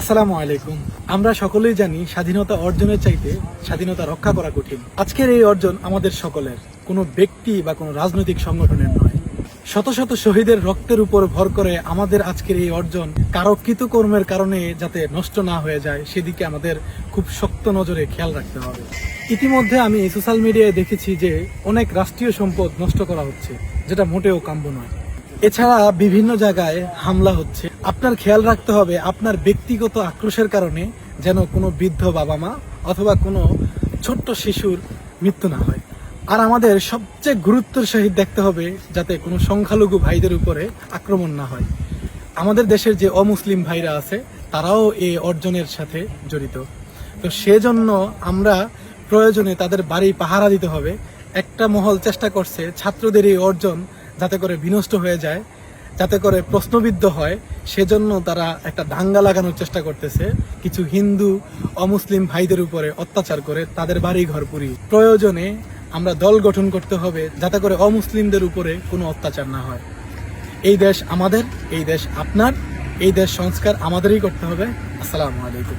আসসালামু আলাইকুম। আমরা সকলেই জানি স্বাধীনতা অর্জনের চাইতে স্বাধীনতা রক্ষা করা কঠিন। আজকের এই অর্জন আমাদের সকলের, কোনো ব্যক্তি বা কোনো রাজনৈতিক সংগঠনের নয়। শত শত শহীদের রক্তের উপর ভর করে আমাদের আজকের এই অর্জন কারও কৃতকর্মের কারণে যাতে নষ্ট না হয়ে যায়, সেদিকে আমাদের খুব শক্ত নজরে খেয়াল রাখতে হবে। ইতিমধ্যে আমি সোশ্যাল মিডিয়ায় দেখেছি যে অনেক রাষ্ট্রীয় সম্পদ নষ্ট করা হচ্ছে, যেটা মোটেও কাম্য নয়। এছাড়া বিভিন্ন জায়গায় হামলা হচ্ছে। আপনার খেয়াল রাখতে হবে আপনার ব্যক্তিগত আক্রোশের কারণে যেন কোনো বৃদ্ধ বাবা মা অথবা কোনো ছোট্ট শিশুর মৃত্যু না হয়। আর আমাদের সবচেয়ে গুরুত্বের সহিত দেখতে হবে যাতে কোনো সংখ্যালঘু ভাইদের উপরে আক্রমণ না হয়। আমাদের দেশের যে অমুসলিম ভাইরা আছে, তারাও এই অর্জনের সাথে জড়িত। তো সেজন্য আমরা প্রয়োজনে তাদের বাড়ি পাহারা দিতে হবে। একটা মহল চেষ্টা করছে ছাত্রদের এই অর্জন যাতে করে বিনষ্ট হয়ে যায়। যাতে করে প্রশ্নবিদ্ধ হয়, সেজন্য তারা একটা দাঙ্গা লাগানোর চেষ্টা করতেছে। কিছু হিন্দু, অমুসলিম ভাইদের উপরে অত্যাচার করে তাদের বাড়ি ঘর পুরি প্রয়োজনে আমরা দল গঠন করতে হবে যাতে করে অমুসলিমদের উপরে কোনো অত্যাচার না হয়। এই দেশ আমাদের, এই দেশ আপনার, এই দেশ সংস্কার আমাদেরই করতে হবে। আসসালামু আলাইকুম।